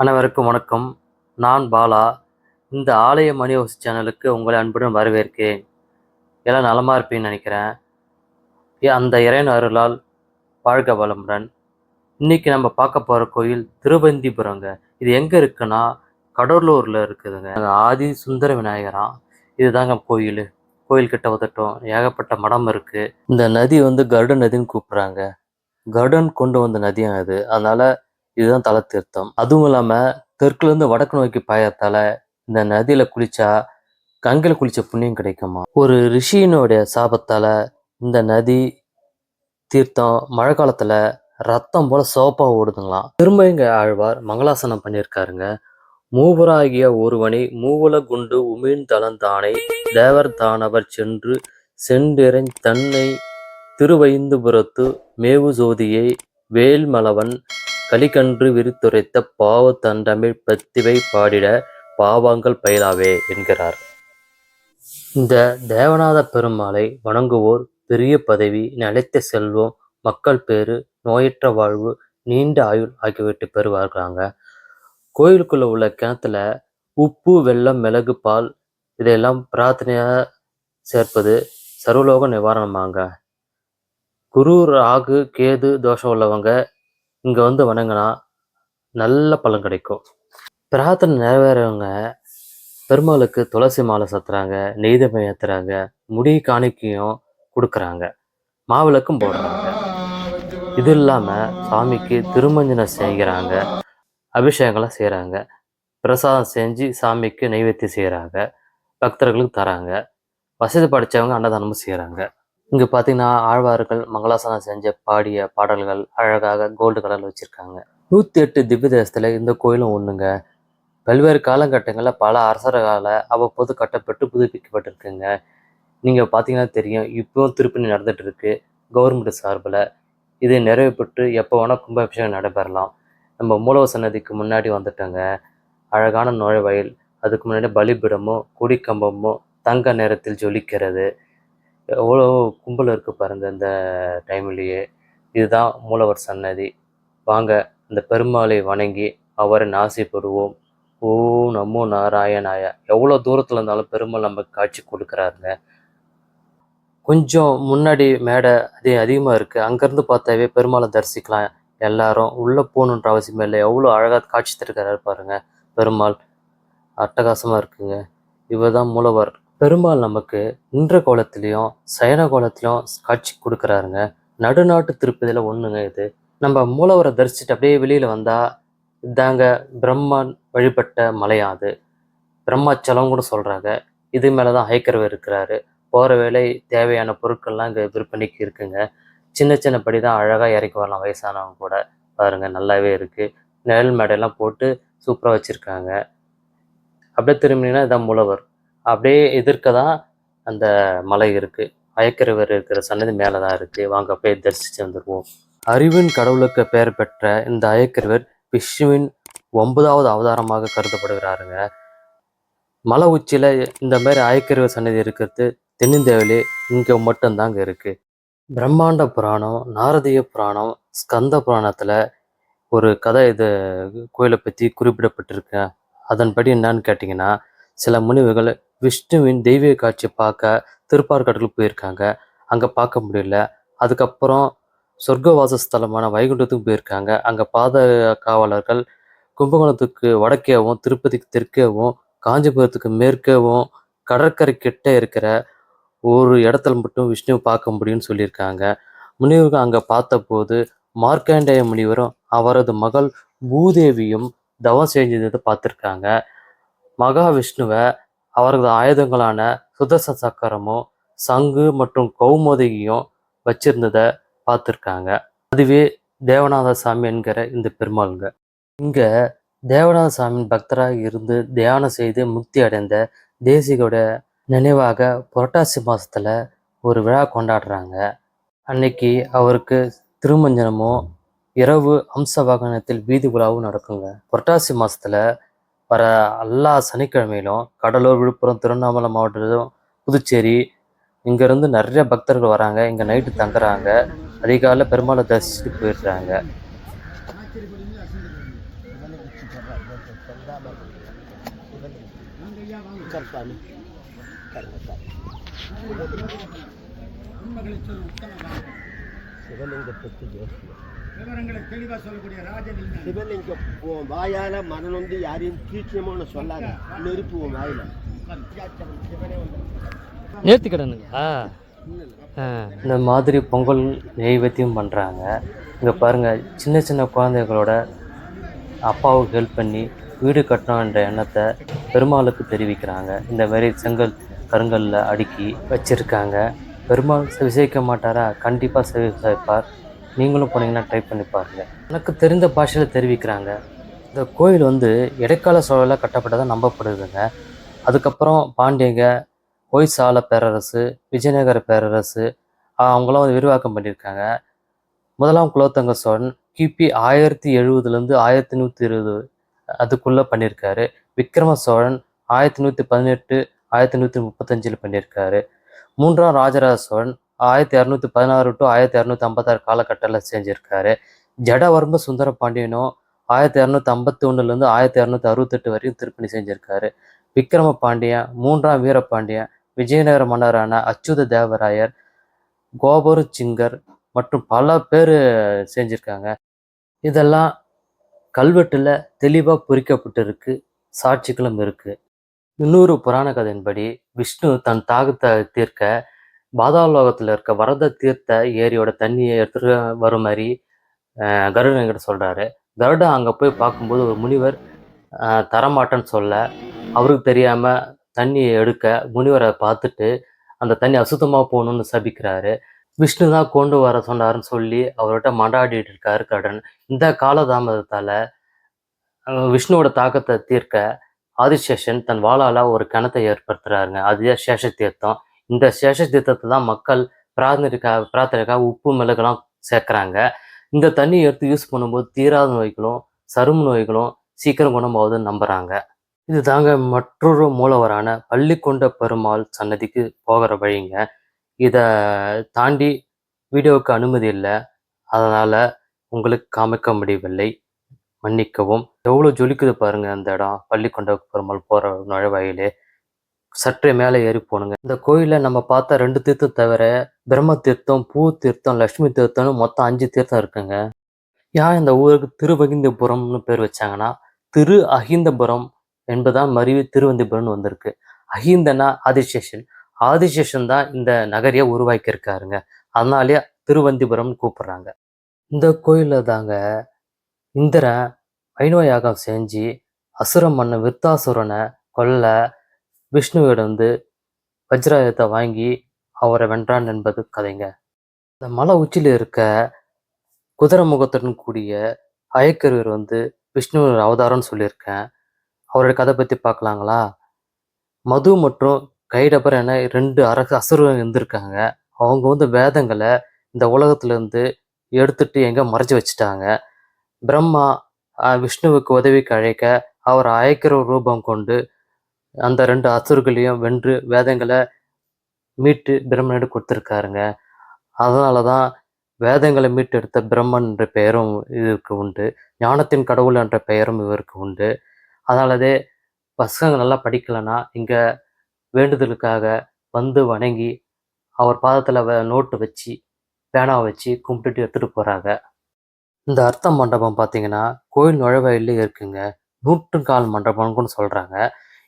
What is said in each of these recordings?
அனைவருக்கும் வணக்கம். நான் பாலா. இந்த ஆலய மணி ஹவுஸ் சேனலுக்கு உங்களை அன்புடன் வரவேற்கிறேன் எல்லாம் நலமாக இருப்பேன்னு நினைக்கிறேன். ஏ- அந்த இறைன் அருளால் வாழ்க வளமுடன். இன்றைக்கி நம்ம பார்க்க போகிற கோயில் திருவந்திபுரங்க. இது எங்கே இருக்குன்னா கடலூரில் இருக்குதுங்க. ஆதி சுந்தர விநாயகராம் இதுதாங்க கோயில். கோயில் கிட்ட வந்துட்டோம் ஏகப்பட்ட மடம் இருக்குது இந்த நதி வந்து கருட நதின்னு கூப்பிட்றாங்க. கருடன் கொண்டு வந்த நதியும் அது. அதனால் இதுதான் தல தீர்த்தம் அதுவும் இல்லாம தெற்குல இருந்து வடக்கு நோக்கி பாயத்தால இந்த நதியில குளிச்சா கங்கையில் குளிச்ச புண்ணியம் கிடைக்குமா? ஒரு ரிஷியினுடைய சாபத்தால இந்த நதி தீர்த்தம் மழை காலத்துல ரத்தம் போல சோப்பா ஓடுதுங்களாம். திருமயங்க ஆழ்வார் மங்களாசனம் பண்ணியிருக்காருங்க. மூவராகிய ஒருவனை மூவல குண்டு உமிழ்ந்தளந்தானை தேவர் தானவர் சென்று சென்றிறை தன்னை திருவைந்துபுரத்து மேவு ஜோதியை வேல்மலவன் கலிகன்று விரித்துரைத்த பாவ தண்டமிழ் பத்திவை பாடிட பாவங்கள் பயிலாவே என்கிறார். இந்த தேவநாத பெருமாளை வணங்குவோர் பெரிய பதவி நிலைத்த செல்வம் மக்கள் பேறு நோயற்ற வாழ்வு நீண்ட ஆயுள் ஆகியவற்றை பெறுவார்களாங்க. கோயிலுக்குள்ள உள்ள கிணத்துல உப்பு வெல்லம் மிளகு பால் இதையெல்லாம் பிரார்த்தனையாக சேர்ப்பது சர்வலோக நிவாரணமாங்க. குரு ராகு கேது தோஷம் உள்ளவங்க இங்கே வந்து வணங்கினா நல்ல பலன் கிடைக்கும். பிரார்த்தனை நிறைவேறவங்க பெருமாளுக்கு துளசி மாலை சத்துறாங்க நெய்தமை ஏற்றுறாங்க முடி காணிக்கையும் கொடுக்குறாங்க. மாவிளக்கும் போடுறாங்க. இது இல்லாம சாமிக்கு திருமஞ்சனம் செய்கிறாங்க அபிஷேகம்லாம் செய்கிறாங்க பிரசாதம் செஞ்சு சாமிக்கு நைவேத்தியம் செய்கிறாங்க பக்தர்களுக்கு தராங்க. வசதி படைச்சவங்க அன்னதானமும் செய்கிறாங்க இங்கே பார்த்தீங்கன்னா ஆழ்வார்கள் மங்களாசனம் செஞ்ச பாடிய பாடல்கள் அழகாக கோல்டு கலரில் வச்சுருக்காங்க. நூற்றி எட்டு திவ்ய தேசத்தில் இந்த கோயிலும் ஒன்றுங்க பல்வேறு காலகட்டங்களில் பல அரசர்களால் அவ்வப்போது கட்டப்பட்டு புதுப்பிக்கப்பட்டிருக்குங்க. நீங்கள் பார்த்தீங்கன்னா தெரியும் இப்போவும் திருப்பணி நடந்துட்டு இருக்கு கவர்மெண்ட் சார்பில். இது நிறைவு பெற்று எப்போ வேணால் கும்பாபிஷேகம் நடைபெறலாம். நம்ம மூலவ சன்னதிக்கு முன்னாடி வந்துட்டோங்க. அழகான நுழைவயல் அதுக்கு முன்னாடி பலிபீடமும் கொடிக்கம்பமும் தங்க நிறத்தில் ஜொலிக்கிறது. எவ்வளோ கும்பல் இருக்குது பாருங்க இந்த டைம்லேயே இதுதான் மூலவர் சன்னதி. வாங்க அந்த பெருமாளை வணங்கி அவரை நாசி ஓ நமோ நாராயணாய. எவ்வளோ தூரத்தில் இருந்தாலும் பெருமாள் நமக்கு காட்சி கொடுக்குறாருங்க. கொஞ்சம் முன்னாடி மேடை அதே அதிகமாக இருக்குது அங்கேருந்து பார்த்தாவே பெருமாளை தரிசிக்கலாம். எல்லாரும் உள்ளே போகணுன்ற அவசியமே இல்லை. எவ்வளோ அழகாக காட்சி தருக்கிறாரு பாருங்கள் பெருமாள். அட்டகாசமாக இருக்குங்க. இவர் தான் மூலவர். பெருமாள் நமக்கு நின்ற கோலத்திலையும் சயன கோலத்திலையும் காட்சி கொடுக்குறாருங்க. நடுநாட்டு திருப்பதியில் ஒன்றுங்க இது. நம்ம மூலவரை தரிசிட்டு அப்படியே வெளியில் வந்தால் இதாங்க பிரம்மன் வழிபட்ட மலையாம் அது. பிரம்மாச்சலம் கூட சொல்கிறாங்க இது மேலே தான் ஹைக்கரவர் இருக்கிறாரு. போகிற வேலை தேவையான பொருட்கள்லாம் இங்கே விற்பனைக்கு இருக்குங்க. சின்ன சின்ன படி தான் அழகாக இறக்கி வரலாம் வயசானவங்க கூட. பாருங்க நல்லாவே இருக்குது நிழல் மேடையெல்லாம் போட்டு சூப்பராக வச்சுருக்காங்க. அப்படியே திரும்பினீங்கன்னா இதான் மூலவர். அப்படியே எதிர்க்க தான் அந்த மலை இருக்குது அயக்கரவர் இருக்கிற சன்னதி மேலே தான் இருக்குது வாங்க அப்படியே தரிசித்து வந்துடுவோம் அறிவின் கடவுளுக்கு பெயர் பெற்ற இந்த அயக்கரவர் விஷ்ணுவின் ஒன்பதாவது அவதாரமாக கருதப்படுகிறாருங்க. மலை உச்சியில் இந்த மாதிரி அயக்கிறவர் சன்னதி இருக்கிறது தென்னிந்தியாவிலே இங்கே மட்டும்தாங்க இருக்குது பிரம்மாண்ட புராணம் நாரதிய புராணம் ஸ்கந்த புராணத்தில் ஒரு கதை இது கோயிலை பற்றி குறிப்பிடப்பட்டிருக்கு. அதன்படி என்னன்னு கேட்டிங்கன்னா சில முனிவுகள் விஷ்ணுவின் தெய்வீக காட்சியை பார்க்க திருப்பார்கடலுக்கு போயிருக்காங்க. அங்கே பார்க்க முடியல. அதுக்கப்புறம் சொர்க்கவாசஸ்தலமான வைகுண்டத்துக்கு போயிருக்காங்க. அங்கே பாத காவலர்கள் கும்பகோணத்துக்கு வடக்கேவும் திருப்பதிக்கு தெற்கேவும் காஞ்சிபுரத்துக்கு மேற்கேவும் கடற்கரை கிட்ட இருக்கிற ஒரு இடத்துல மட்டும் விஷ்ணுவை பார்க்க முடியும்னு சொல்லியிருக்காங்க. முனிவர்கள் அங்கே பார்த்தபோது மார்க்கண்டேய முனிவரும் அவரது மகள் பூதேவியும் தவம் செஞ்சதை பார்த்துருக்காங்க. மகாவிஷ்ணுவை அவரது ஆயுதங்களான சுதர்சன சக்கரமும் சங்கு மற்றும் கௌமோதகியும் வச்சிருந்ததை பார்த்துருக்காங்க. அதுவே தேவநாத சாமி என்கிற இந்த பெருமாளுங்க. இங்கே தேவநாத சாமியின் பக்தராக இருந்து தியானம் செய்து முக்தி அடைந்த தேசிகோட நினைவாக புரட்டாசி மாதத்தில் ஒரு விழா கொண்டாடுறாங்க. அன்னைக்கு அவருக்கு திருமஞ்சனமும் இரவு அம்ச வாகனத்தில் வீதி உலாவும் நடக்குங்க. புரட்டாசி மாதத்தில் வர எல்லா சனிக்கிழமையிலும் கடலூர் விழுப்புரம் திருவண்ணாமலை மாவட்டத்திலும் புதுச்சேரி இங்கேருந்து நிறைய பக்தர்கள் வராங்க. இங்கே நைட்டு தங்குறாங்க. அதிகாலை பெருமாளை தரிசிச்சுட்டு போயிடுறாங்க. சிவலிங்கத்துக்கு ஜோசியம். விவரங்களை தெளிவா சொல்லக்கூடிய ராஜலிங்கம் சிவலிங்கம் உன் வாயால மரணம் யாரையும் தீட்சியமோன்னு சொல்லாத நெருப்பு உன் வாயில. நேர்த்திக்கடனுங்களா இந்த மாதிரி பொங்கல் நெய்வேத்தியம் பண்ணுறாங்க இங்கே பாருங்கள் சின்ன சின்ன குழந்தைகளோட அப்பாவுக்கு ஹெல்ப் பண்ணி வீடு கட்டணுன்ற எண்ணத்தை பெருமாளுக்கு தெரிவிக்கிறாங்க. இந்த மாதிரி செங்கல் கருங்கல்ல அடுக்கி வச்சுருக்காங்க. பெருமாள் விசேஷிக்க மாட்டாரா? கண்டிப்பாக விசாரிப்பார் நீங்களும் போனீங்கன்னா ட்ரை பண்ணி பாருங்கள் எனக்கு தெரிந்த பாஷையில் தெரிவிக்கிறாங்க. இந்த கோயில் வந்து இடைக்கால சூழலில் கட்டப்பட்டதாக நம்பப்படுதுங்க. அதுக்கப்புறம் பாண்டியங்க ஹொய்சால பேரரசு விஜயநகர பேரரசு அவங்களாம் வந்து விரிவாக்கம் பண்ணியிருக்காங்க. முதலாம் குலோத்தங்க சோழன் கிபி ஆயிரத்தி எழுபதுலேருந்து ஆயிரத்தி நூற்றி இருபது அதுக்குள்ளே பண்ணியிருக்காரு. விக்ரம சோழன் ஆயிரத்தி நூற்றி பதினெட்டு ஆயிரத்தி நூற்றி முப்பத்தஞ்சில் பண்ணியிருக்காரு. மூன்றாம் ராஜராஜ சோழன் ஆயிரத்தி இரநூத்தி பதினாறு டு ஆயிரத்தி இரநூத்தி ஐம்பத்தாறு காலகட்டத்தில் செஞ்சுருக்காரு. ஜடவர்ம சுந்தர பாண்டியனும் ஆயிரத்தி இரநூத்தி ஐம்பத்தி ஒன்றுலேருந்து ஆயிரத்தி இரநூத்தி அறுபத்தெட்டு வரையும் திருப்பணி செஞ்சுருக்காரு. விக்ரம பாண்டியன் மூன்றாம் வீரபாண்டியன் விஜயநகர மன்னரான அச்சுத தேவராயர் கோபுர சிங்கர் மற்றும் பல பேர் செஞ்சுருக்காங்க. இதெல்லாம் கல்வெட்டில் தெளிவாக பொறிக்கப்பட்டிருக்கு சாட்சிகளும் இருக்குது இன்னொரு புராண கதையின்படி விஷ்ணு தன் தாகத்தை தீர்க்க பாதாளோகத்தில் இருக்க வரத தீர்த்த ஏரியோட தண்ணியை எடுத்துகிட்டு வரும் மாதிரி கருடன் என்கிட்ட சொல்கிறாரு கருடன் அங்கே போய் பார்க்கும்போது ஒரு முனிவர் தரமாட்டேன்னு சொல்ல அவருக்கு தெரியாமல் தண்ணியை எடுக்க முனிவரை பார்த்துட்டு அந்த தண்ணி அசுத்தமாக போகணும்னு சபிக்கிறாரு. விஷ்ணு தான் கொண்டு வர சொன்னாருன்னு சொல்லி அவர்கிட்ட மண்டாடிட்டு இருக்காரு கருடன். இந்த காலதாமதத்தால் விஷ்ணுவோட தாக்கத்தை தீர்க்க ஆதிசேஷன் தன் வாழால் ஒரு கிணத்தை ஏற்படுத்துகிறாருங்க அதுதான் சேஷ தீர்த்தம்? இந்த சேஷ தீர்த்தத்தை தான் மக்கள் பிரார்த்தனைக்காக பிரார்த்தனைக்காக உப்பு மிளகுலாம் சேர்க்குறாங்க. இந்த தண்ணியை எடுத்து யூஸ் பண்ணும்போது தீராத நோய்களும் சரும நோய்களும் சீக்கிரம் குணமாகுதுன்னு நம்புகிறாங்க இது தாங்க மற்றொரு மூலவரான பள்ளிக்கொண்ட பெருமாள் சன்னதிக்கு போகிற வழிங்க. இதை தாண்டி வீடியோவுக்கு அனுமதி இல்லை. அதனால் உங்களுக்கு காமிக்க முடியவில்லை. மன்னிக்கவும். எவ்வளோ ஜொலிக்குது பாருங்கள் அந்த இடம். பள்ளிக்கொண்ட பெருமாள் போகிற நுழைவாயிலே. சற்றே மேலே ஏறி போனுங்க. இந்த கோயிலில் நம்ம பார்த்தா ரெண்டு தீர்த்தம் தவிர பிரம்ம தீர்த்தம் பூ தீர்த்தம் லட்சுமி தீர்த்தம்னு மொத்தம் அஞ்சு தீர்த்தம் இருக்குங்க. ஏன் இந்த ஊருக்கு திருவகிந்தபுரம்னு பேர் வச்சாங்கன்னா திரு அகிந்தபுரம் என்பதான் மருவி திருவந்திபுரம்னு வந்திருக்கு. அகிந்தனா ஆதிசேஷன். ஆதிசேஷன் தான் இந்த நகரையை உருவாக்கியிருக்காருங்க. அதனாலேயே திருவந்திபுரம்னு கூப்பிடுறாங்க. இந்த கோயிலில் தாங்க இந்திரன் வைணவ யாகம் செஞ்சு அசுர மன்னன் விருத்தாசுரனை கொல்ல விஷ்ணுவிடம் வந்து வஜ்ராயுதத்தை வாங்கி அவரை வென்றான் என்பது கதைங்க. இந்த மலை உச்சியில் இருக்க குதிரை முகத்துடன் கூடிய அயக்கருவர் வந்து விஷ்ணுவின் அவதாரம்னு சொல்லியிருக்கேன். அவரோட கதை பற்றி பார்க்கலாங்களா? மது மற்றும் கைடபர் என ரெண்டு அரசு அசுரர்கள் இருந்திருக்காங்க. அவங்க வந்து வேதங்களை இந்த உலகத்துலேருந்து எடுத்துட்டு எங்கே மறைச்சி வச்சுட்டாங்க. பிரம்மா விஷ்ணுவுக்கு உதவிக்கு அழைக்க அவர் அயக்கிற ரூபம் கொண்டு அந்த ரெண்டு அசுர்களையும் வென்று வேதங்களை மீட்டு பிரம்மனிடம் கொடுத்துருக்காருங்க. அதனால தான் வேதங்களை மீட்டெடுத்த பிரம்மன் என்ற பெயரும் இதுக்கு உண்டு. ஞானத்தின் கடவுள் என்ற பெயரும் இவருக்கு உண்டு. அதனாலதே பசங்க நல்லா படிக்கலைன்னா இங்கே வேண்டுதலுக்காக வந்து வணங்கி அவர் பாதத்தில் நோட்டு வச்சு பேனாவை வச்சு கும்பிட்டுட்டு எடுத்துகிட்டு போகிறாங்க இந்த அர்த்த மண்டபம் பார்த்தீங்கன்னா கோயில் நுழைவாயிலே இருக்குங்க. நூற்றுக்கால் மண்டபம்னு கூட சொல்கிறாங்க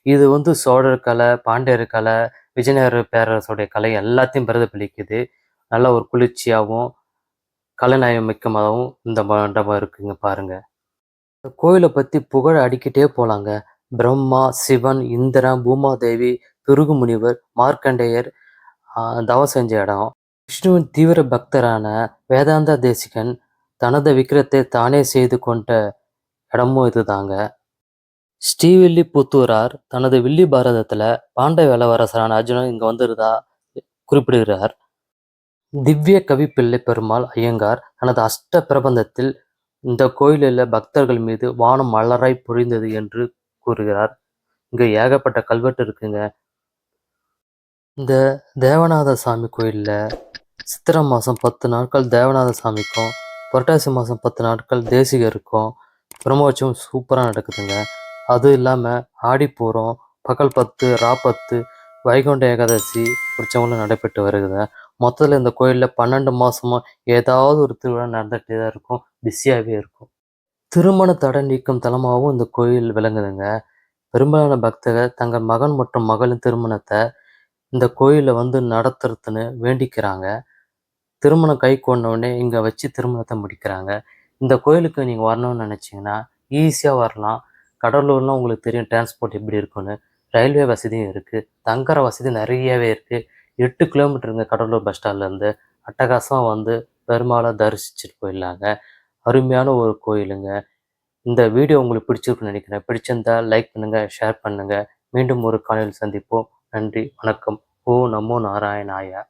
இது வந்து சோழர் கலை பாண்டியர் கலை விஜயநகர பேரரசுடைய கலை எல்லாத்தையும் பிரதிபலிக்குது. நல்ல ஒரு குளிர்ச்சியாகவும் கலைநயம் மிக்கமாகவும் இந்த மண்டபம் இருக்குங்க பாருங்க. இந்த கோயிலை பற்றி புகழ் அடிக்கிட்டே போகலாங்க பிரம்மா சிவன் இந்திரன் பூமாதேவி பிருகு முனிவர் மார்க்கண்டேயர் தவ தவம் செஞ்ச இடம். விஷ்ணுவின் தீவிர பக்தரான வேதாந்த தேசிகன் தனது விக்கிரத்தை தானே செய்து கொண்ட இடமும் இதுதாங்க. ஸ்ரீவில்லிபுத்தூரார் தனது வில்லி பாரதத்தில் பாண்டவ இளவரசரான அர்ஜுனன் இங்கே வந்திருந்தா குறிப்பிடுகிறார். திவ்ய கவி பிள்ளை பெருமாள் ஐயங்கார் தனது அஷ்ட பிரபந்தத்தில் இந்த கோயிலில் பக்தர்கள் மீது வானம் மலராய் புரிந்தது என்று கூறுகிறார். இங்கே ஏகப்பட்ட கல்வெட்டு இருக்குங்க. இந்த தேவநாத சாமி கோயிலில் சித்திரை மாதம் பத்து நாட்கள் தேவநாத சாமிக்கும் புரட்டாசி மாதம் பத்து நாட்கள் தேசிகருக்கும் பிரம்மோற்சவம் சூப்பராக நடக்குதுங்க. அதுவும் இல்லாமல் ஆடிப்பூரம் பகல் பத்து ராப்பத்து வைகுண்ட ஏகாதசி உற்சவங்களும் நடைபெற்று வருகிறது மொத்தத்தில் இந்த கோயிலில் பன்னெண்டு மாதமாக ஏதாவது ஒரு திருவிழா நடந்துகிட்டே தான் இருக்கும். பிஸியாகவே இருக்கும். திருமண தடை நீக்கும் தலமாகவும் இந்த கோயில் விளங்குதுங்க. பெரும்பாலான பக்தர்கள் தங்கள் மகன் மற்றும் மகளின் திருமணத்தை இந்த கோயிலில் வந்து நடத்துறதுன்னு வேண்டிக்கிறாங்க. திருமணம் கை கொண்டவுடனே இங்கே வச்சு திருமணத்தை முடிக்கிறாங்க. இந்த கோயிலுக்கு நீங்கள் வரணும்னு நினச்சிங்கன்னா ஈஸியாக வரலாம். கடலூர்னால் உங்களுக்கு தெரியும் டிரான்ஸ்போர்ட் எப்படி இருக்குன்னு ரயில்வே வசதியும் இருக்குது தங்குற வசதி நிறையவே இருக்குது எட்டு கிலோமீட்டருங்க கடலூர் பஸ் ஸ்டாண்ட்லேருந்து அட்டகாசமாக வந்து பெருமாளை தரிசிச்சுட்டு போயிடலாங்க. அருமையான ஒரு கோயிலுங்க. இந்த வீடியோ உங்களுக்கு பிடிச்சிருக்குன்னு நினைக்கிறேன். பிடிச்சிருந்தா லைக் பண்ணுங்கள் ஷேர் பண்ணுங்கள் மீண்டும் ஒரு காலையில் சந்திப்போம். நன்றி வணக்கம். ஓ நமோ நாராயணாயா.